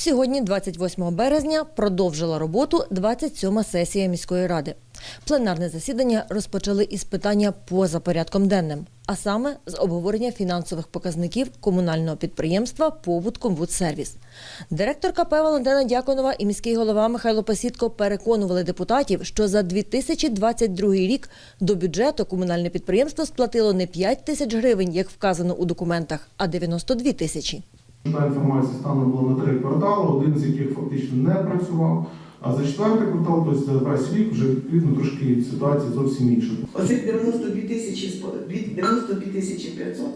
Сьогодні, 28 березня, продовжила роботу 27-ма сесія міської ради. Пленарне засідання розпочали із питання поза порядком денним, а саме з обговорення фінансових показників комунального підприємства «Побут Комбудсервіс». Директор КП Валентина Дяконова і міський голова Михайло Пасітко переконували депутатів, що за 2022 рік до бюджету комунальне підприємство сплатило не 5 тисяч гривень, як вказано у документах, а 92 тисячі. Та інформація станом була на три квартали, один з яких фактично не працював. А за четвертий квартал, тобто за весь рік, вже відповідно трошки ситуація зовсім інша. Оцих 92 тисячі спо- 92 тисячі 500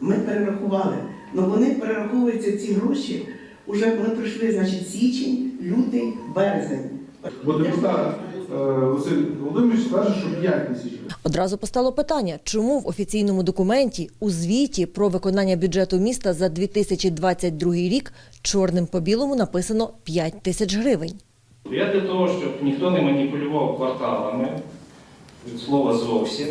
ми перерахували. Ну вони перераховуються ці гроші. Уже ми пройшли, значить, січень, лютий, березень. Бо депутат Василь Володимирович каже, що 5 тисяч. Одразу постало питання, чому в офіційному документі у звіті про виконання бюджету міста за 2022 рік чорним по білому написано 5 тисяч гривень. Я для того, щоб ніхто не маніпулював кварталами, від слова зовсім,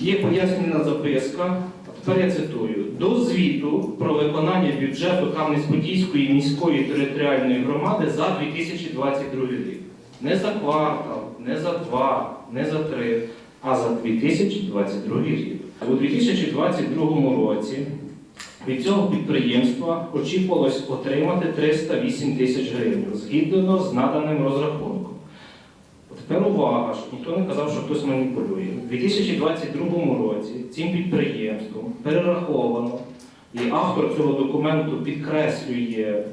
є пояснена записка, а тепер я цитую, до звіту про виконання бюджету Кам'янець-Подільської міської територіальної громади за 2022 рік. Не за квартал, не за два, не за три, а за 2022 рік. У 2022 році від цього підприємства очікувалось отримати 308 тисяч гривень згідно з наданим розрахунком. Тепер увага, щоб ніхто не казав, що хтось маніпулює. У 2022 році цим підприємством перераховано, і автор цього документу підкреслює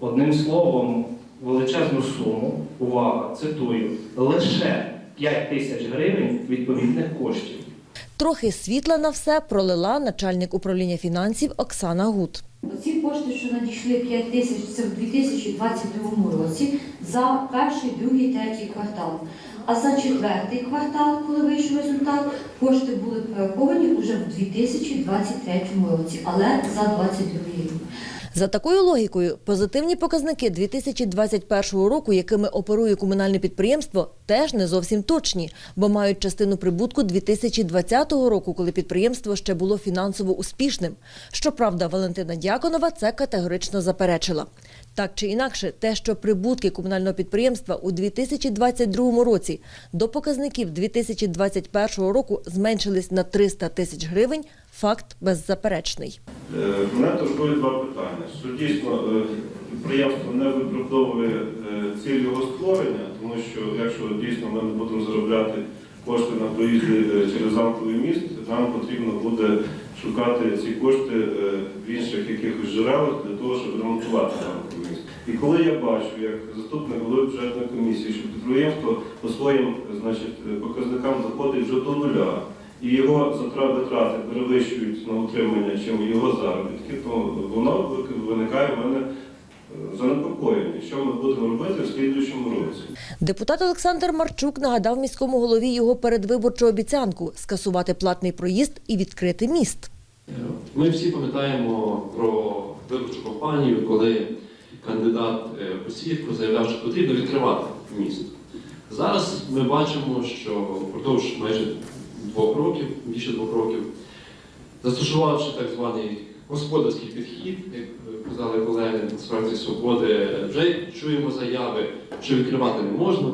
одним словом величезну суму. Увага, цитую, лише 5 тисяч гривень відповідних коштів. Трохи світла на все пролила начальник управління фінансів Оксана Гуд. Ці кошти, що надійшли 5 тисяч, це в 2022 році за перший, другий, третій квартал. А за четвертий квартал, коли вийшов результат, кошти були перераховані вже в 2023 році, але за 2022 рік. За такою логікою, позитивні показники 2021 року, якими оперує комунальне підприємство, теж не зовсім точні, бо мають частину прибутку 2020 року, коли підприємство ще було фінансово успішним. Щоправда, Валентина Дяконова це категорично заперечила. Так чи інакше, те, що прибутки комунального підприємства у 2022 році до показників 2021 року зменшились на 300 тисяч гривень, факт беззаперечний. Е, Мене турбує два питання. Що дійсно е, підприємство не виправдовує е, ціль його створення, тому що якщо дійсно ми не будемо заробляти кошти на проїзді е, через замковий міст, нам потрібно буде шукати ці кошти е, в інших якихось джерелах для того, щоб ремонтувати замковий міст. І коли я бачу, як заступник голови бюджетної комісії, що підприємство по своїм значить, е, показникам заходить вже до нуля, і його витрати перевищують на утримання, чим його заробітки, то воно виникає в мене е, занепокоєння, що ми будемо робити в слідуючому році. Депутат Олександр Марчук нагадав міському голові його передвиборчу обіцянку скасувати платний проїзд і відкрити міст. Ми всі пам'ятаємо про виборчу кампанію, коли кандидат е, заявляв, що потрібно відкривати місто. Зараз ми бачимо, що впродовж майже двох років, більше двох років, застосувавши так званий господарський підхід, як казали колеги з фракції Свободи, вже чуємо заяви, що відкривати не можна,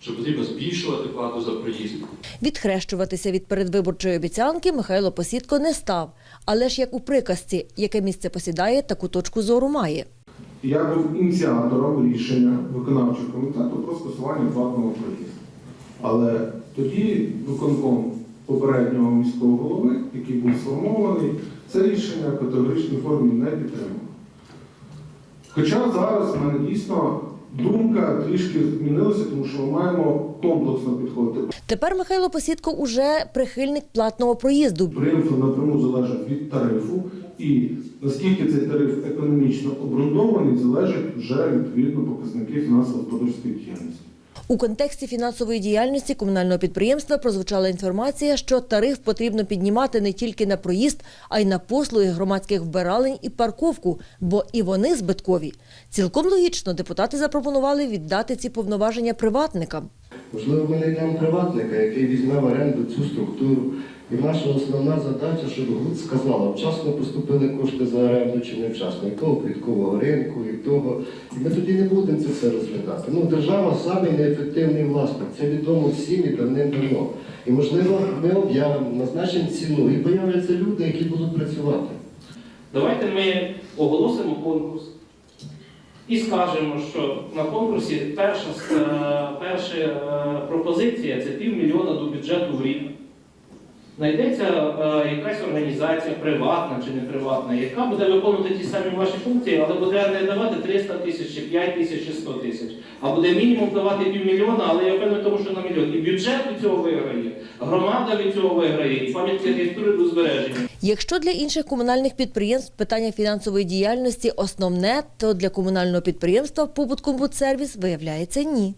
що потрібно збільшувати плату за проїзд. Відхрещуватися від передвиборчої обіцянки Михайло Посідко не став. Але ж як у приказці, яке місце посідає, таку точку зору має. Я був ініціатором рішення виконавчого комітету про скасування платного проїзду. Але тоді виконком попереднього міського голови, який був сформований, це рішення в категоричній формі не підтримав. Хоча зараз в мене дійсно думка трішки змінилася, тому що ми маємо комплексно підходити. Тепер Михайло Посідко уже прихильник платного проїзду. Підприємство напряму залежить від тарифу, і наскільки цей тариф економічно обґрунтований, залежить вже відповідно показники фінансово-господарської діяльності. У контексті фінансової діяльності комунального підприємства прозвучала інформація, що тариф потрібно піднімати не тільки на проїзд, а й на послуги громадських вбиралень і парковку, бо і вони збиткові. Цілком логічно депутати запропонували віддати ці повноваження приватникам. Можливо, ми знайдемо приватника, який візьме в оренду цю структуру, І наша основна задача, щоб ГУД сказала, вчасно поступили кошти за оренду чи не вчасно, і того квіткового ринку, і того. І ми тоді не будемо це все розглядати. Ну, держава самий неефективний власник, це відомо всім і давним-давно. І можливо, ми об'явимо, назначимо ціну, і появляться люди, які будуть працювати. Давайте ми оголосимо конкурс і скажемо, що на конкурсі перша, е, перша е, пропозиція це півмільйона до бюджету в рік. Знайдеться е, якась організація, приватна чи не приватна, яка буде виконувати ті самі ваші функції, але буде не давати 300 тисяч, чи 5 тисяч, чи 100 тисяч, а буде мінімум давати півмільйона, але я впевнений тому, що на мільйон. І бюджет від цього виграє, громада від цього виграє, і пам'ятки архітектури будуть збережені. Якщо для інших комунальних підприємств питання фінансової діяльності основне, то для комунального підприємства «Побуткомбудсервіс» виявляється ні.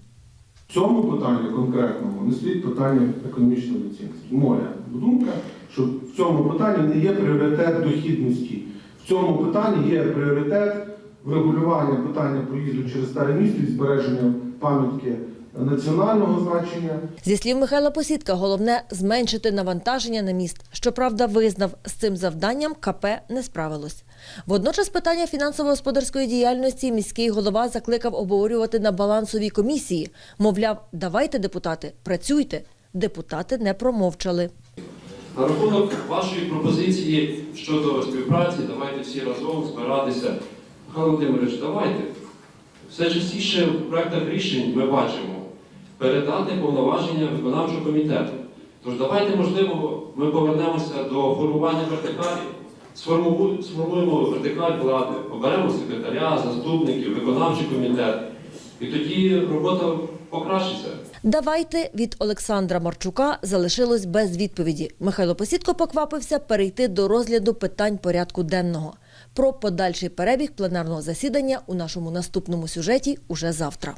Цьому питанні конкретному не стоїть питання економічної оцінки. Моя думка, що в цьому питанні не є пріоритет дохідності. В цьому питанні є пріоритет врегулювання питання проїзду через старе місто і збереження пам'ятки національного значення. Зі слів Михайла Посідка, головне зменшити навантаження на міст. Щоправда, визнав, з цим завданням КП не справилось. Водночас питання фінансово-господарської діяльності міський голова закликав обговорювати на балансовій комісії. Мовляв, давайте, депутати, працюйте. Депутати не промовчали. На рахунок вашої пропозиції щодо співпраці, давайте всі разом збиратися. Михайло Володимирович, давайте. Все частіше в проектах рішень ми бачимо передати повноваження виконавчого комітету. Тож давайте, можливо, ми повернемося до формування вертикалі, сформуємо вертикаль влади, оберемо секретаря, заступників, виконавчий комітет. І тоді робота покращиться. Давайте від Олександра Марчука залишилось без відповіді. Михайло Посідко поквапився перейти до розгляду питань порядку денного. Про подальший перебіг пленарного засідання у нашому наступному сюжеті уже завтра.